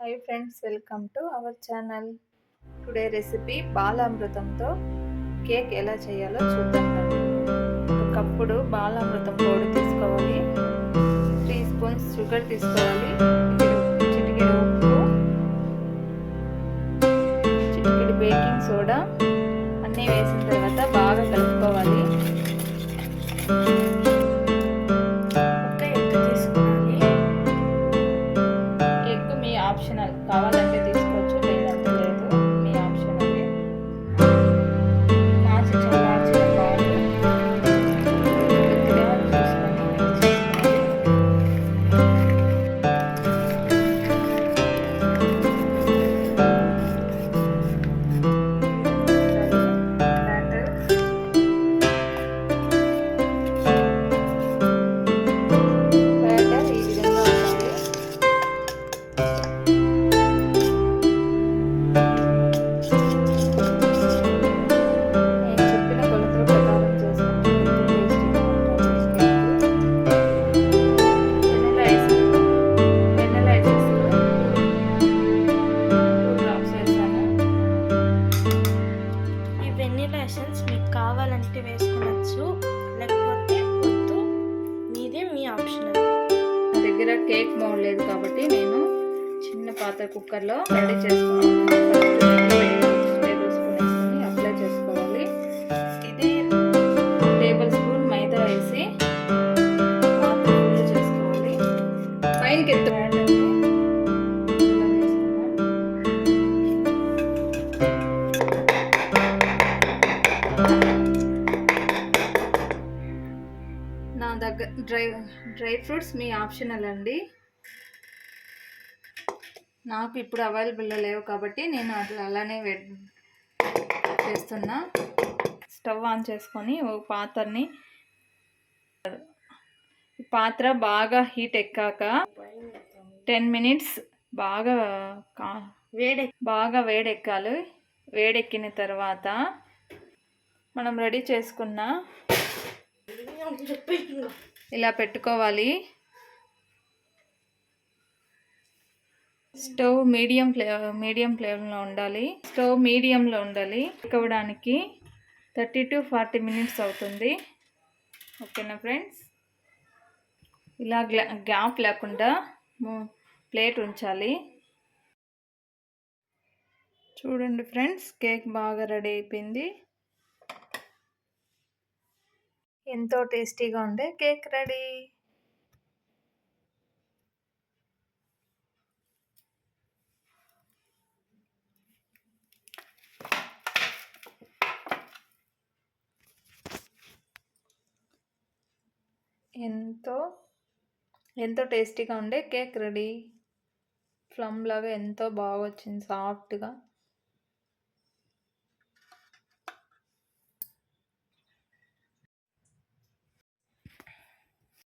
Hi friends welcome to our channel today recipe బాలామృతంతో cake ఎలా చేయాలో చూద్దాం. ఒకప్పుడు కప్పుడు బాలామృతం పౌడర్ తీసుకోవాలి. త్రీ స్పూన్స్ షుగర్ తీసుకోవాలి. చిటికెడు ఉప్పు చిటికెడు బేకింగ్ సోడా అన్నీ వేసిన తర్వాత బాగా కలుపుకోవాలి. తర్వాత కుక్కర్లో రెడీ చేసుకోవాలి. టేబుల్ స్పూన్ వేసుకొని అప్లై చేసుకోవాలి. ఇది టేబుల్ స్పూన్ మైదా వేసి చేసుకోవాలి. పైకి ఎత్తు నా దగ్గర డ్రై డ్రై ఫ్రూట్స్ మీ ఆప్షనల్ అండి. నాకు ఇప్పుడు అవైలబుల్లో లేవు కాబట్టి నేను అట్లా అలానే వెడ్ చేస్తున్నా. స్టవ్ ఆన్ చేసుకొని ఒక పాత్రని పాత్ర బాగా హీట్ ఎక్కాక టెన్ మినిట్స్ బాగా కా వేడే బాగా వేడెక్కాలి. వేడెక్కిన తర్వాత మనం రెడీ చేసుకున్న ఇలా పెట్టుకోవాలి. స్టవ్ మీడియం ఫ్లే మీడియం ఫ్లేమ్లో ఉండాలి. స్టవ్ మీడియంలో ఉండాలి. ఎక్కవడానికి థర్టీ టు ఫార్టీ మినిట్స్ అవుతుంది. ఓకేనా ఫ్రెండ్స్? ఇలా గ్లా గ్యాప్ లేకుండా ప్లేట్ ఉంచాలి. చూడండి ఫ్రెండ్స్ కేక్ బాగా రెడీ అయిపోయింది. ఎంతో టేస్టీగా ఉండే కేక్ రెడీ. ఎంతో ఎంతో టేస్టీగా ఉండే కేక్ రెడీ. ప్లమ్ లాగా ఎంతో బాగా వచ్చింది సాఫ్ట్గా.